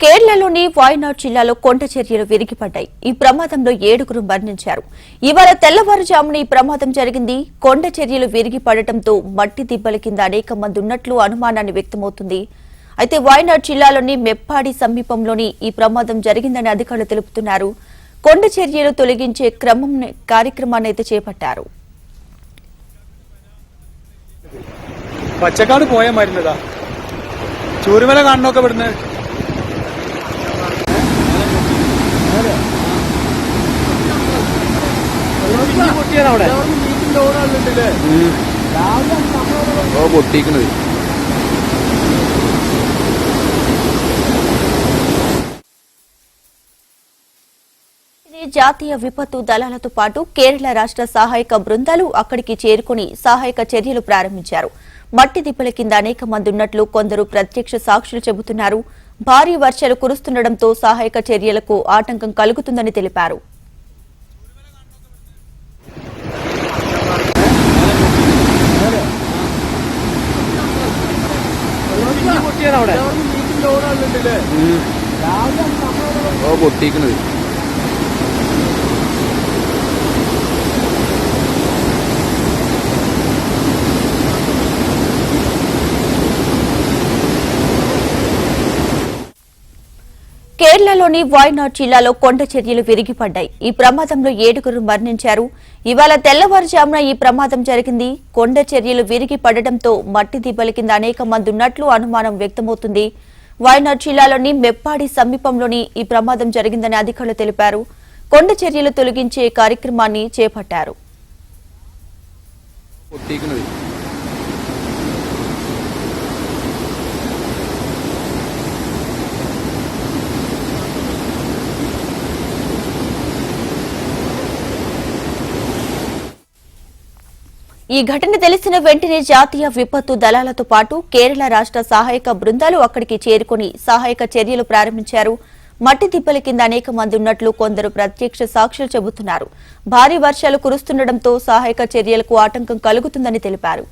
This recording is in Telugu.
కేరళలోని వాయనాడ్ జిల్లాలో కొండ చర్యలు విరిగిపడ్డాయి ఈ ప్రమాదంలో ఏడుగురు మరణించారు ఇవాళ తెల్లవారుజామున ఈ ప్రమాదం జరిగింది కొండ చర్యలు విరిగిపడటంతో మట్టి దిబ్బల కింద అనేక మంది ఉన్నట్లు అనుమానాన్ని వ్యక్తమవుతుంది అయితే వాయనాడ్ జిల్లాలోని మెప్పాడి సమీపంలోని ఈ ప్రమాదం జరిగిందని అధికారులు తెలుపుతున్నారు కొండ చర్యలు తొలగించే క్రమం కార్యక్రమాన్ని అయితే చేపట్టారు പച്ചക്കാട് പോയാൽ മരുന്നതാ ചൂരുമല കാണണമൊക്കെ ഇവിടുന്ന് ഓ പൊട്ടിക്കണത് ఇది జాతీయ విపత్తు దళాలతో పాటు కేరళ రాష్ట్ర సహాయక బృందాలు అక్కడికి చేరుకుని సహాయక చర్యలు ప్రారంభించారు మట్టి దిబ్బల కింద అనేక మంది ఉన్నట్లు కొందరు ప్రత్యక్ష సాక్షులు చెబుతున్నారు భారీ వర్షాలు కురుస్తుండటంతో సహాయక చర్యలకు ఆటంకం కలుగుతుందని తెలిపారు ഓ പൊട്ടിക്കണത് కేరళలోని వాయనాడ్ జిల్లాలో కొండ చర్యలు విరిగిపడ్డాయి. ఈ ప్రమాదంలో ఏడుగురు మరణించారు. ఇవాళ తెల్లవారుజామున ఈ ప్రమాదం జరిగింది. కొండ చర్యలు విరిగి పడడంతో మట్టి దిబ్బల కింద అనేక మంది ఉన్నట్లు అనుమానం వ్యక్తమవుతుంది. వాయనాడ్ జిల్లాలోని మెప్పాడి సమీపంలోని ఈ ప్రమాదం జరిగిందని అధికారులు తెలిపారు. కొండ చర్యలు తొలగించే కార్యక్రమాన్ని చేపట్టారు. ఈ ఘటన తెలిసిన వెంటనే జాతీయ విపత్తు దళాలతో పాటు కేరళ రాష్ట సహాయక బృందాలు అక్కడికి చేరుకుని సహాయక చర్యలు ప్రారంభించారు. మట్టి దిబ్బల కింద అనేక మంది ఉన్నట్లు కొందరు ప్రత్యక్ష సాక్షులు చెబుతున్నారు. భారీ వర్షాలు కురుస్తుండటంతో సహాయక చర్యలకు ఆటంకం కలుగుతుందని తెలిపారు.